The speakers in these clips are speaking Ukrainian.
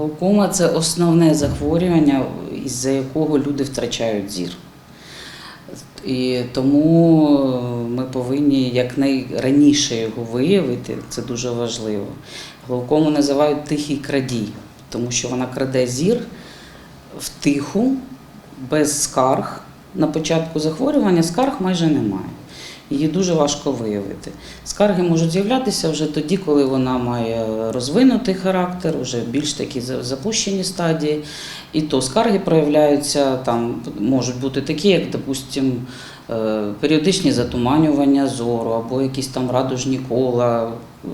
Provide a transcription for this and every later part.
Глаукома це основне захворювання, із-за якого люди втрачають зір. І тому ми повинні якнайраніше його виявити, це дуже важливо. Глаукому називають тихий крадій, тому що вона краде зір втиху, без скарг. На початку захворювання скарг майже немає. Її дуже важко виявити. Скарги можуть з'являтися вже тоді, коли вона має розвинутий характер, вже більш такі запущені стадії. І то скарги проявляються там можуть бути такі, як, допустим, е, періодичні затуманювання зору, або якісь там радужні кола, е,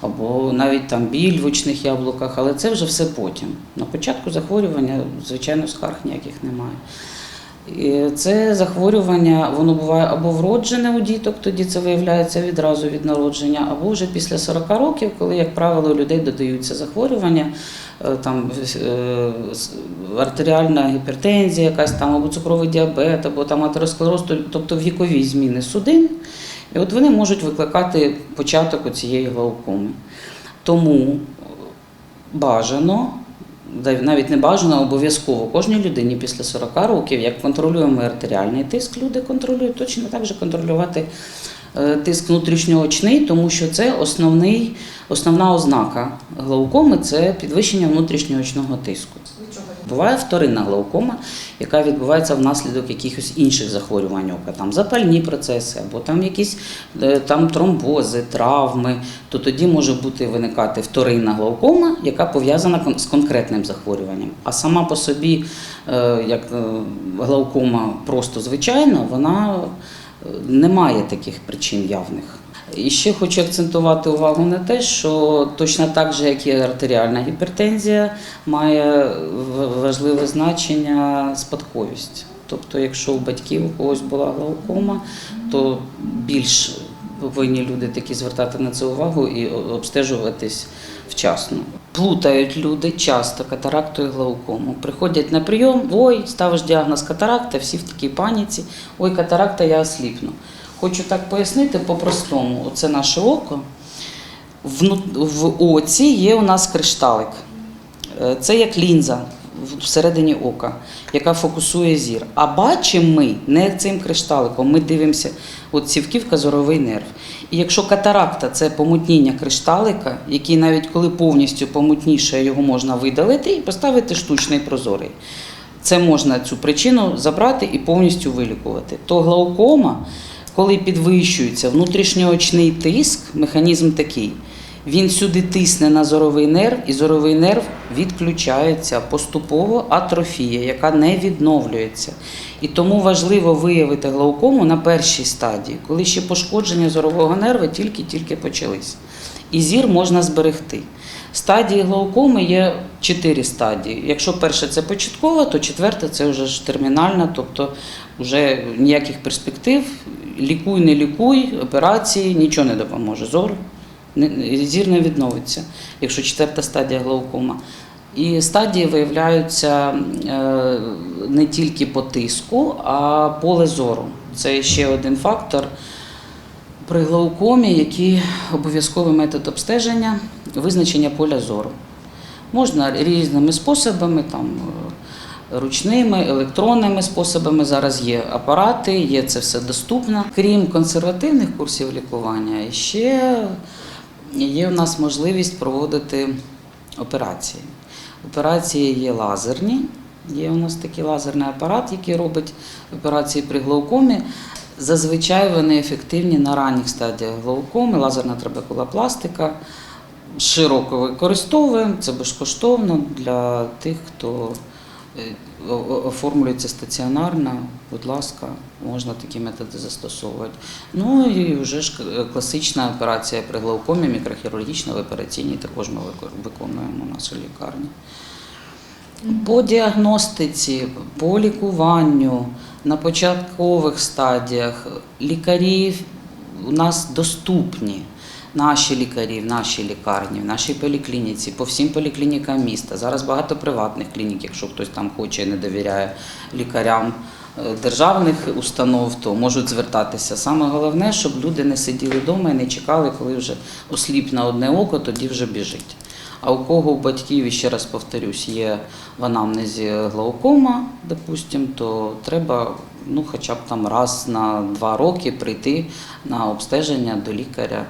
або навіть там біль в очних яблуках, але це вже все потім. На початку захворювання, звичайно, скарг ніяких немає. Це захворювання, воно буває або вроджене у діток, тоді це виявляється відразу від народження, або вже після 40 років, коли, як правило, у людей додаються захворювання, е, там е, артеріальна гіпертензія, якась там, або цукровий діабет, або там атеросклероз, тобто вікові зміни судин. І от вони можуть викликати початок цієї глаукоми. Тому бажано, навіть не бажано, обов'язково кожній людині після 40 років, як контролюємо артеріальний тиск, люди контролюють, точно так же контролювати е, тиск внутрішньоочний, тому що це основний, основна ознака глаукоми це підвищення внутрішньоочного тиску. Буває вторинна глаукома, яка відбувається внаслідок якихось інших захворювань ока, там запальні процеси, або там якісь е, там тромбози, травми, то тоді може бути виникати вторинна глаукома, яка пов'язана з конкретним захворюванням. А сама по собі, е, як е, глаукома просто звичайна, вона не має таких причин явних. І ще хочу акцентувати увагу на те, що точно так же, як і артеріальна гіпертензія, має важливе значення спадковість. Тобто, якщо у батьків у когось була глаукома, то більш повинні люди такі звертати на це увагу і обстежуватись вчасно. Плутають люди часто катаракту і глаукому. Приходять на прийом, ой, ставиш діагноз катаракта, всі в такій паніці, ой, катаракта, я осліпну. Хочу так пояснити по-простому. Оце наше око. В оці є у нас кришталик. Е, Це як лінза всередині ока, яка фокусує зір. А бачимо ми не цим кришталиком, ми дивимося, от сівківка зоровий нерв. І якщо катаракта це помутніння кришталика, який навіть коли повністю помутніше, його можна видалити і поставити штучний прозорий. Це можна цю причину забрати і повністю вилікувати. То глаукома, коли підвищується внутрішньоочний тиск, механізм такий. Він сюди тисне на зоровий нерв, і зоровий нерв відключається поступово атрофія, яка не відновлюється. І тому важливо виявити глаукому на першій стадії, коли ще пошкодження зорового нерва тільки-тільки почались. І зір можна зберегти. Стадії глаукоми є чотири стадії. Якщо перша це початкова, то четверта це вже ж термінальна, тобто вже ніяких перспектив, лікуй, не лікуй, операції, нічого не допоможе. Зор зір не відновиться, якщо четверта стадія глаукома. І стадії виявляються е, не тільки по тиску, а поле зору. Це ще один фактор при глаукомі, який обов'язковий метод обстеження, визначення поля зору. Можна різними способами, там, е, ручними, електронними способами. Зараз є апарати, є це все доступно. Крім консервативних курсів лікування, ще є у нас можливість проводити операції. Операції є лазерні. Є у нас такий лазерний апарат, який робить операції при глаукомі. Зазвичай вони ефективні на ранніх стадіях глаукоми, лазерна трабекулопластика. Широко використовуємо, це безкоштовно для тих, хто е, оформлюється стаціонарно. Будь ласка, можна такі методи застосовувати. Ну і вже ж е, класична операція при глаукомі, мікрохірургічна в операційній також ми виконуємо у нашій лікарні. По діагностиці, по лікуванню на початкових стадіях лікарі у нас доступні. Наші лікарі в нашій лікарні, в нашій поліклініці, по всім поліклінікам міста. Зараз багато приватних клінік, якщо хтось там хоче і не довіряє лікарям е, державних установ, то можуть звертатися. Саме головне, щоб люди не сиділи вдома і не чекали, коли вже осліп на одне око, тоді вже біжить. А у кого у батьків, ще раз повторюсь, є в анамнезі глаукома, допустим, то треба ну, хоча б там раз на два роки прийти на обстеження до лікаря.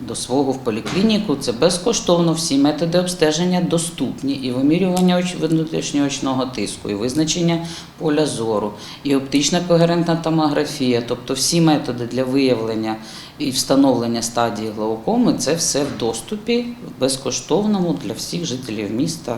До свого в поліклініку це безкоштовно. Всі методи обстеження доступні, і вимірювання оч- внутрішньоочного тиску, і визначення поля зору, і оптична когерентна томографія, тобто всі методи для виявлення і встановлення стадії глаукоми це все в доступі в безкоштовному для всіх жителів міста